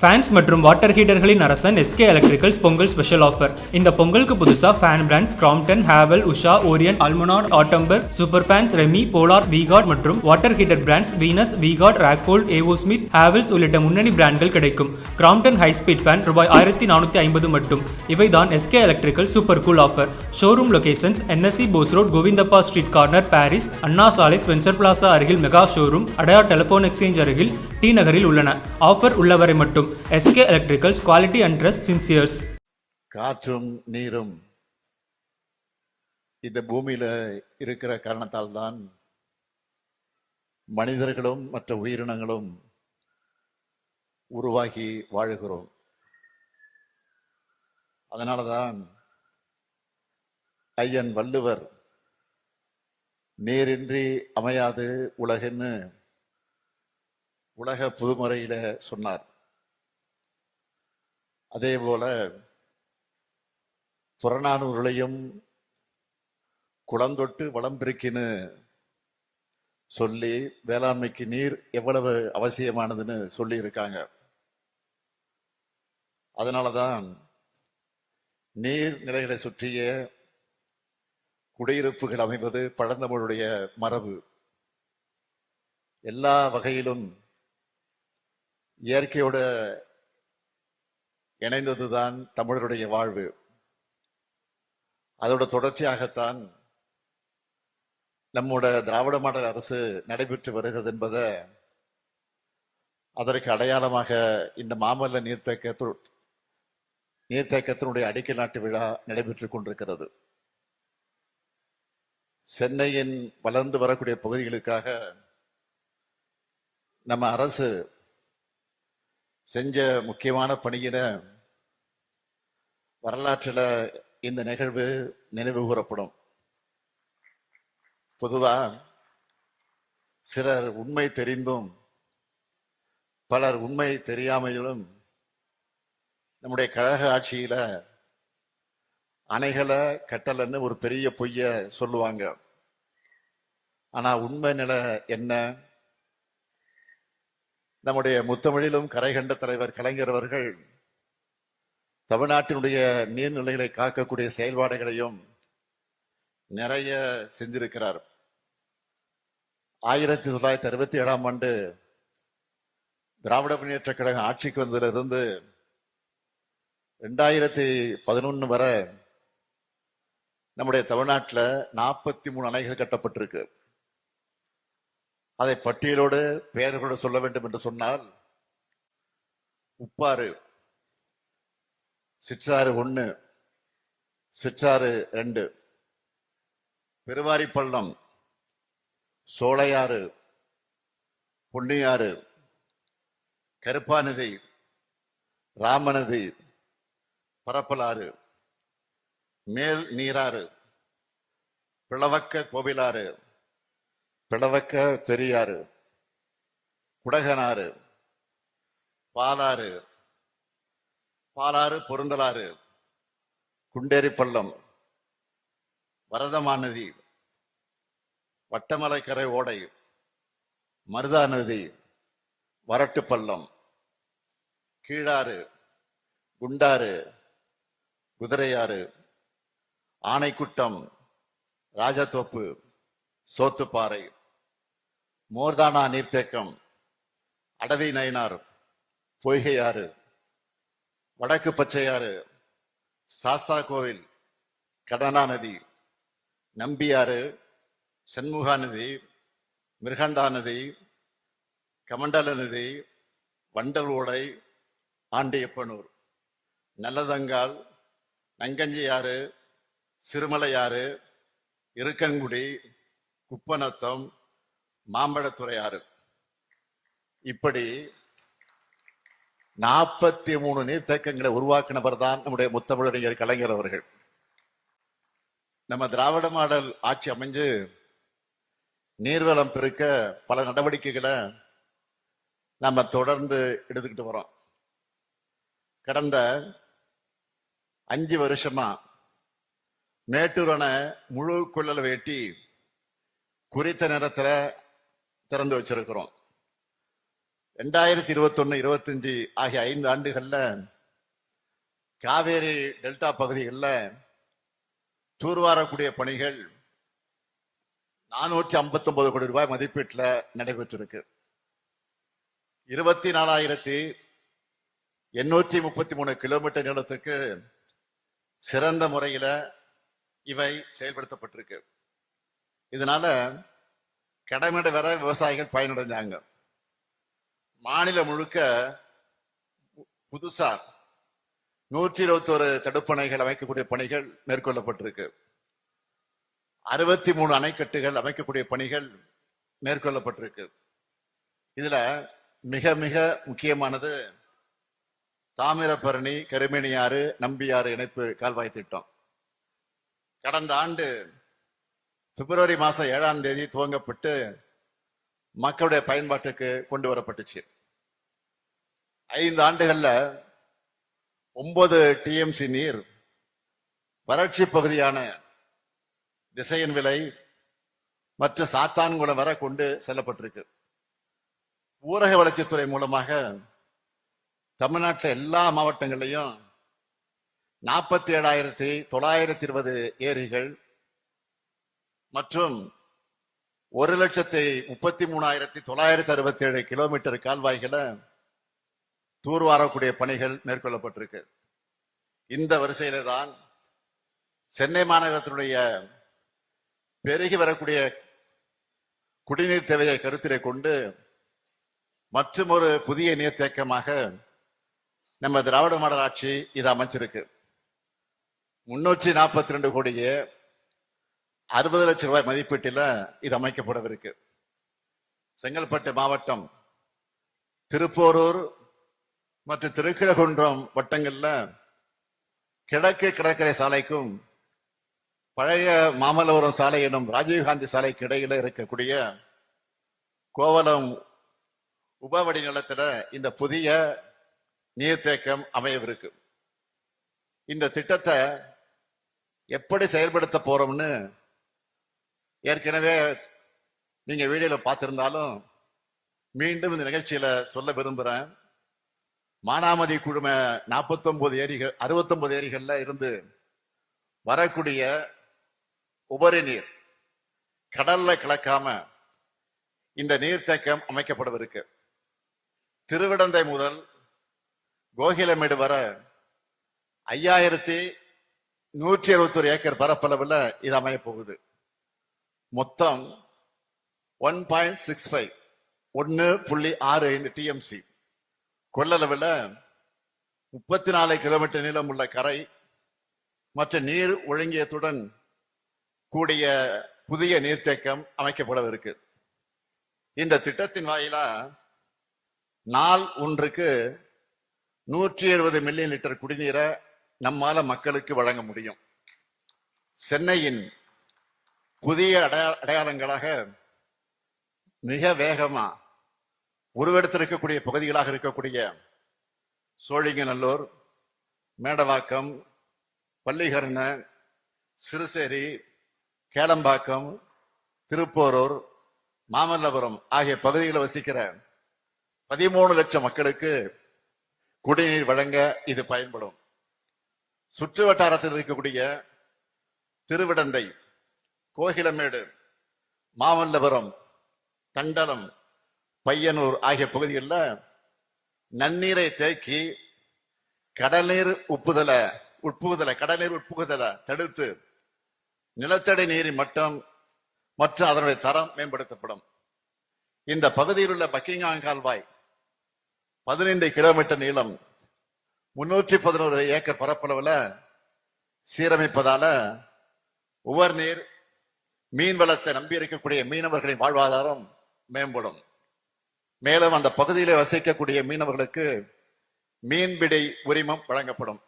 Fans மற்றும் water ஹீட்டர்களின் அரசன் SK electricals Pongal special offer இந்த பொங்கலுக்கு புதுசாக fan brands Crompton Havells Usha Orient Almonard Atomberg super fans Remi Polar Vguard மற்றும் water heater brands Venus Vguard Racold A O Smith Havells உள்ளிட்ட முன்னணி பிராண்ட்கள் கிடைக்கும். கிராம்டன் ஹை ஸ்பீட் ஃபேன் ரூபாய் ஆயிரத்தி நானூற்றி ஐம்பது மட்டும். இவைதான் SK electrical super cool offer showroom locations NSC Bose road Govindappa street corner Parrys Anna Salai Spencer Plaza அருகில் mega showroom Adyar telephone exchange அருகில் டி நகரில் உள்ளன. ஆஃபர் உள்ளவரை மட்டும். SK electricals quality and dress சின்சியர்ஸ் காற்றும் நீரும் இந்த பூமியில் இருக்கிற காரணத்தால் தான் மனிதர்களும் மற்ற உயிரினங்களும் உருவாகி வாழுகிறோம். அதனால தான் ஐயன் வள்ளுவர் நீரின்றி அமையாது உலகென்னு உலக புதுமுறையில சொன்னார். அதே போல புறநானூறுலையும் குளந்தொட்டு வளம் பெருக்கின்னு சொல்லி வேளாண்மைக்கு நீர் எவ்வளவு அவசியமானதுன்னு சொல்லி இருக்காங்க அதனாலதான் நீர் நிலைகளை சுற்றிய குடியிருப்புகள் அமைவது பழந்தமிழுடைய மரபு. எல்லா வகையிலும் இயற்கையோட இணைந்ததுதான் தமிழருடைய வாழ்வு. அதோட தொடர்ச்சியாகத்தான் நம்மோட திராவிட மாடல் அரசு நடைபெற்று வருகிறது என்பதை அதற்கு அடையாளமாக இந்த மாமல்ல நீர்த்தேக்க நீர்த்தேக்கத்தினுடைய அடிக்கல் நாட்டு விழா நடைபெற்றுக் கொண்டிருக்கிறது. சென்னையின் வளர்ந்து வரக்கூடிய பகுதிகளுக்காக நம்ம அரசு செஞ்ச முக்கியமான பணியின வரலாற்றில் இந்த நிகழ்வு நினைவு கூறப்படும். பொதுவா சிலர் உண்மை தெரிந்தும் பலர் உண்மை தெரியாமையிலும் நம்முடைய கழக ஆட்சியில அணைகளை கட்டலன்னு ஒரு பெரிய பொய்ய சொல்லுவாங்க. ஆனா உண்மை நிலை என்ன? நம்முடைய முத்தமிழிலும் கரை கண்ட தலைவர் கலைஞர் அவர்கள் தமிழ்நாட்டினுடைய நீர்நிலைகளை காக்கக்கூடிய செயல்பாடுகளையும் நிறைய செஞ்சிருக்கிறார். ஆயிரத்தி தொள்ளாயிரத்தி அறுபத்தி ஏழாம் ஆண்டு திராவிட முன்னேற்ற கழகம் ஆட்சிக்கு வந்ததிலிருந்து ரெண்டாயிரத்தி பதினொன்னு வரை நம்முடைய தமிழ்நாட்டில் நாற்பத்தி மூணு அணைகள் கட்டப்பட்டிருக்கு. அதை பட்டியலோடு பெயர்களோடு சொல்ல வேண்டும் என்று சொன்னால் உப்பாறு சிற்றாறு ஒன்று சிற்றாறு ரெண்டு பெருவாரிப்பள்ளம் சோழையாறு பொன்னியாறு கருப்பாநதி ராமநதி பரப்பலாறு மேல் நீராறு பிளவக்க கோவிலாறு பிடவக்க பெரியாறு குடகனாறு பாலாறு பாலாறு பொருந்தலாறு குண்டேரி பள்ளம் வரதமாநதி வட்டமலைக்கரை ஓடை மருதா நதி வரட்டு பள்ளம் கீழாறு குண்டாறு குதிரையாறு ஆனைக்குட்டம் ராஜதோப்பு சோத்துப்பாறை. மோர்தானா நீர்த்தேக்கம். அடவி நயினார் பொய்கையாறு வடக்கு பச்சையாறு. சாஸ்தா கோவில். கடனா நதி. நம்பியாறு சண்முகா நதி. மிருகண்டா நதி. கமண்டல நதி. வண்டல் ஓடை. ஆண்டியப்பனூர். நல்லதங்கால். நங்கஞ்சியாறு சிறுமலையாறு இருக்கங்குடி. குப்பநத்தம். மாம்பழத்துறையாறு இப்படி நாற்பத்தி மூணு நீர்த்தேக்கங்களை உருவாக்கினவர் தான் நம்முடைய முத்தமிழறிஞர் கலைஞர் அவர்கள். நம்ம திராவிட மாடல் ஆட்சி அமைஞ்சு நீர்வளம் பெருக்க பல நடவடிக்கைகளை நம்ம தொடர்ந்து எடுத்துக்கிட்டு வரோம் கடந்த அஞ்சு வருஷமா மேட்டூர் அணை முழு குள்ளலை வேட்டி குறித்த நேரத்துல திறந்து வச்சிருக்கிறோம். ரெண்டாயிரத்தி இருபத்தொன்னு இருபத்தஞ்சு ஆகிய ஐந்து ஆண்டுகள்ல காவேரி டெல்டா பகுதிகளில் தூர்வாரக்கூடிய பணிகள் நானூற்றி ஐம்பத்தி ஒன்பது கோடி ரூபாய் மதிப்பீட்டில் நடைபெற்றிருக்கு. இருபத்தி நாலாயிரத்தி எண்ணூற்றி முப்பத்தி மூணு கிலோமீட்டர் நீளத்துக்கு சிறந்த முறையில இவை செயல்படுத்தப்பட்டிருக்கு. இதனால கடமையிட வர விவசாயிகள் பயனடைஞ்சாங்க. மாநிலம் முழுக்க புதுசா நூற்றி இருபத்தோரு தடுப்பணைகள் அமைக்கக்கூடிய பணிகள் மேற்கொள்ளப்பட்டிருக்கு. அறுபத்தி மூணு அணைக்கட்டுகள் அமைக்கக்கூடிய பணிகள் மேற்கொள்ளப்பட்டிருக்கு. இதுல மிக மிக முக்கியமானது தாமிரபரணி கருமேனியாறு நம்பியாறு இணைப்பு கால்வாய் திட்டம். கடந்த ஆண்டு பிப்ரவரி மாசம் ஏழாம் தேதி துவங்கப்பட்டு மக்களுடைய பயன்பாட்டுக்கு கொண்டு வரப்பட்டுச்சு. ஐந்து ஆண்டுகள்ல ஒன்பது டிஎம்சி நீர் வறட்சி பகுதியான திசையின் விலை மற்றும் சாத்தான்குளம் வரை கொண்டு செல்லப்பட்டிருக்கு. ஊரக வளர்ச்சித்துறை மூலமாக தமிழ்நாட்டில் எல்லா மாவட்டங்கள்லையும் நாற்பத்தி ஏழாயிரத்தி தொள்ளாயிரத்தி இருபது ஏரிகள் மற்றும் ஒரு லட்சத்தி முப்பத்தி மூணாயிரத்தி தொள்ளாயிரத்தி அறுபத்தி ஏழு கிலோமீட்டர் கால்வாய்களை தூர்வாரக்கூடிய பணிகள் மேற்கொள்ளப்பட்டிருக்கு. இந்த வரிசையில தான் சென்னை மாநகரத்தினுடைய பெருகி வரக்கூடிய குடிநீர் தேவையை கருத்திலே கொண்டு மற்றும் ஒரு புதிய நீர்த்தேக்கமாக நம்ம திராவிட மாடல் ஆட்சி இது அமைச்சிருக்கு. முன்னூற்றி நாற்பத்தி ரெண்டு கோடியே அறுபது லட்சம் ரூபாய் மதிப்பீட்டில் இது அமைக்கப்படவிருக்கு. செங்கல்பட்டு மாவட்டம் திருப்போரூர் மற்றும் திருக்கிழகுன்றம் வட்டங்கள்ல கிழக்கு கடற்கரை சாலைக்கும் பழைய மாமல்லபுரம் சாலை எனும் ராஜீவ்காந்தி சாலைக்கு இடையில இருக்கக்கூடிய கோவலம் உபவடி நிலத்துல இந்த புதிய நீர்த்தேக்கம் அமையவிருக்கு. இந்த திட்டத்தை எப்படி செயல்படுத்த போறோம்னு ஏற்கனவே நீங்க வீடியோல பார்த்திருந்தாலும் மீண்டும் இந்த நிகழ்ச்சியில சொல்ல விரும்புறேன். மானாமதி குழும 49 ஏரிகள் 69 ஏரிகள்ல இருந்து வரக்கூடிய உபரி நீர் கடல்ல கலக்காம இந்த நீர்த்தேக்கம் அமைக்கப்படவிருக்கு திருவிடந்தை முதல் கோகிலமேடு வர ஐயாயிரத்தி நூற்றி அறுபத்தொரு ஏக்கர் பரப்பளவுல இது அமைய போகுது. மொத்தம் ஒன் பாயிண்ட் சிக்ஸ் ஃபைவ் ஒன்னு புள்ளி ஆறு ஐந்து டிஎம்சி கொள்ளளவில் முப்பத்தி நாலு கிலோமீட்டர் நீளம் உள்ள கரை மற்ற நீர் ஒழுங்கியத்துடன் கூடிய புதிய நீர்த்தேக்கம் அமைக்கப்படவிருக்கு. இந்த திட்டத்தின் வாயிலா நாள் ஒன்றுக்கு நூற்றி எழுபது மில்லியன் லிட்டர் குடிநீரை நம்மால மக்களுக்கு வழங்க முடியும். சென்னையின் புதிய அடையா- அடையாளங்களாக மிக வேகமா உருவெடுத்திருக்கக்கூடிய பகுதிகளாக இருக்கக்கூடிய சோழிங்கநல்லூர் மேடவாக்கம் பள்ளிகரண சிறுசேரி கேளம்பாக்கம் திருப்போரூர் மாமல்லபுரம் ஆகிய பகுதிகளில் வசிக்கிற பதிமூணு லட்சம் மக்களுக்கு குடிநீர் வழங்க இது பயன்படும். சுற்று வட்டாரத்தில் இருக்கக்கூடிய திருவிடந்தை கோகிலமேடு மாமல்லபுரம் தண்டலம் பையனூர் ஆகிய பகுதிகளில் நன்னீரை தேக்கி கடல்நீர் உப்புதலை உட்புகுதலை கடல்நீர் உட்புகுதலை தடுத்து நிலத்தடி நீரின் மட்டம் மற்றும் அதனுடைய தரம் மேம்படுத்தப்படும். இந்த பகுதியில் உள்ள பக்கிங்காங் கால்வாய் பதினைந்து கிலோமீட்டர் நீளம் முன்னூற்றி பதினோரு ஏக்கர் பரப்பளவுல சீரமைப்பதால உவர் நீர் மீன் வளத்தை நம்பி இருக்கக்கூடிய மீனவர்களின் வாழ்வாதாரம் மேம்படும். மேலும் அந்த பகுதியில் வசிக்கக்கூடிய மீனவர்களுக்கு மீன்பிடி உரிமம் வழங்கப்படும்.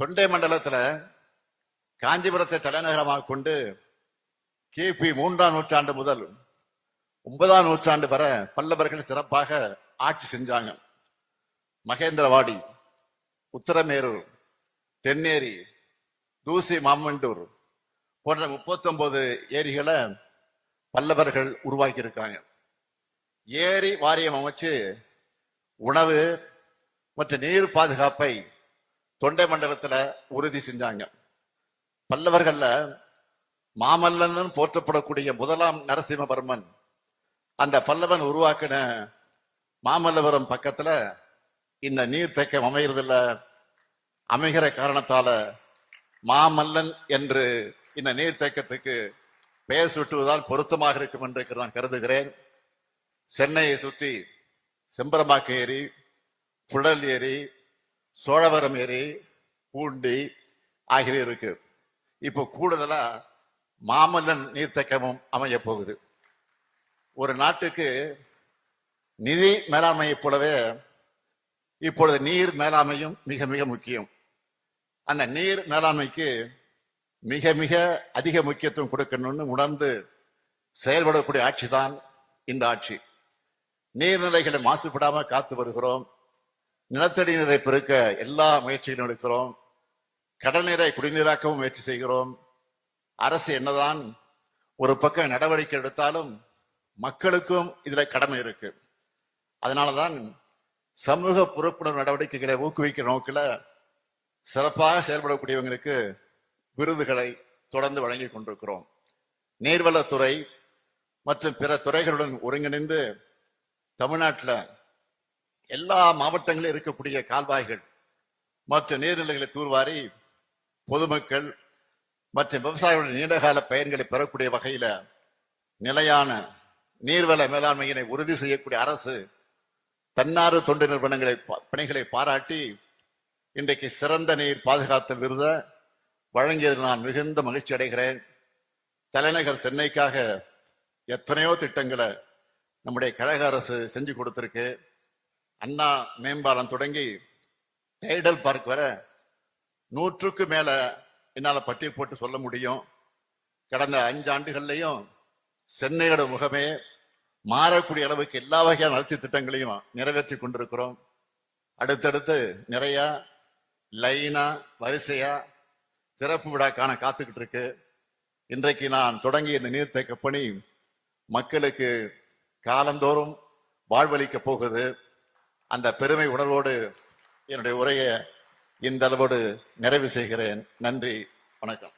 தொண்டை மண்டலத்துல காஞ்சிபுரத்தை தலைநகரமாக கொண்டு கிபி மூன்றாம் நூற்றாண்டு முதல் ஒன்பதாம் நூற்றாண்டு வரை பல்லவர்கள் சிறப்பாக ஆட்சி செஞ்சாங்க. மகேந்திரவாடி உத்தரமேரூர் தென்னேரி தூசி மாமண்டூர் போன்ற 39 ஏரிகளை பல்லவர்கள் உருவாக்கி இருக்காங்க ஏரி வாரியம் அமைச்சு உணவு மற்றும் நீர் பாதுகாப்பை தொண்டை மண்டலத்துல உறுதி செஞ்சாங்க. பல்லவர்கள்ல மாமல்லன் போற்றப்படக்கூடிய முதலாம் நரசிம்மவர்மன் அந்த பல்லவன் உருவாக்கின மாமல்லபுரம் பக்கத்துல இந்த நீர் தேக்கம் அமைகிறதில்ல அமைகிற காரணத்தால மாமல்லன் என்று இந்த நீர்த்தேக்கத்துக்கு பெயர் சுட்டுவதால் பொருத்தமாக இருக்கும் என்று நான் கருதுகிறேன். சென்னையை சுற்றி செம்பரமாக்கு ஏரி புழல் ஏரி சோழவரம் ஏரி பூண்டி ஆகியவை இருக்கு. இப்போ கூடுதலா மாமல்லன் நீர்த்தேக்கமும் அமைய போகுது. ஒரு நாட்டுக்கு நிதி மேலாண்மையைப் போலவே இப்பொழுது நீர் மேலாண்மையும் மிக மிக முக்கியம். அந்த நீர் மேலாண்மைக்கு மிக மிக அதிக முக்கியத்துவம் கொடுக்கணும்னு உணர்ந்து செயல்படக்கூடிய ஆட்சி தான் இந்த ஆட்சி. நீர்நிலைகளை மாசுபடாம காத்து வருகிறோம். நிலத்தடி நீரை பெருக்க எல்லா முயற்சிகளும் எடுக்கிறோம். கடல் நீரை குடிநீராக்கவும் முயற்சி செய்கிறோம். அரசு என்னதான் ஒரு பக்கம் நடவடிக்கை எடுத்தாலும் மக்களுக்கும் இதுல கடமை இருக்கு. அதனாலதான் சமூக பொறுப்புணர்வு நடவடிக்கைகளை ஊக்குவிக்கிற நோக்கில சிறப்பாக செயல்படக்கூடியவங்களுக்கு விருதுகளை தொடர்ந்து வழங்கி கொண்டிருக்கிறோம். நீர்வளத்துறை மற்றும் பிற துறைகளுடன் ஒருங்கிணைந்து தமிழ்நாட்டில் எல்லா மாவட்டங்களிலும் இருக்கக்கூடிய கால்வாய்கள் மற்றும் நீர்நிலைகளை தூர்வாரி பொதுமக்கள் மற்றும் விவசாயிகளுடைய நீண்டகால பயன்களை பெறக்கூடிய வகையில நிலையான நீர்வள மேலாண்மையினை உறுதி செய்யக்கூடிய அரசு தன்னார்வ தொண்டு நிறுவனங்களை பா- பணிகளை பாராட்டி இன்றைக்கு சிறந்த நீர் பாதுகாத்தல் விருத வழங்கியதில் நான் மிகுந்த மகிழ்ச்சி அடைகிறேன். தலைநகர் சென்னைக்காக எத்தனையோ திட்டங்களை நம்முடைய கழக அரசு செஞ்சு கொடுத்துருக்கு. அண்ணா மேம்பாலம் தொடங்கி டைடல் பார்க் வர நூற்றுக்கு மேல என்னால் பட்டியல் போட்டு சொல்ல முடியும். கடந்த அஞ்சு ஆண்டுகள்லையும் சென்னையோட முகமே மாறக்கூடிய அளவுக்கு எல்லா வகையான வளர்ச்சி திட்டங்களையும் நிறைவேற்றி கொண்டிருக்கிறோம். அடுத்தடுத்து நிறைய லைனா வரிசையா திறப்பு விழா காண காத்துக்கிட்டு இருக்கு இன்றைக்கு நான் தொடங்கிய இந்த நீர்த்தேக்க பணி மக்களுக்கு காலந்தோறும் வாழ்வளிக்க போகுது. அந்த பெருமை உணர்வோடு என்னுடைய உரையை இந்த அளவோடு நிறைவு செய்கிறேன். நன்றி வணக்கம்.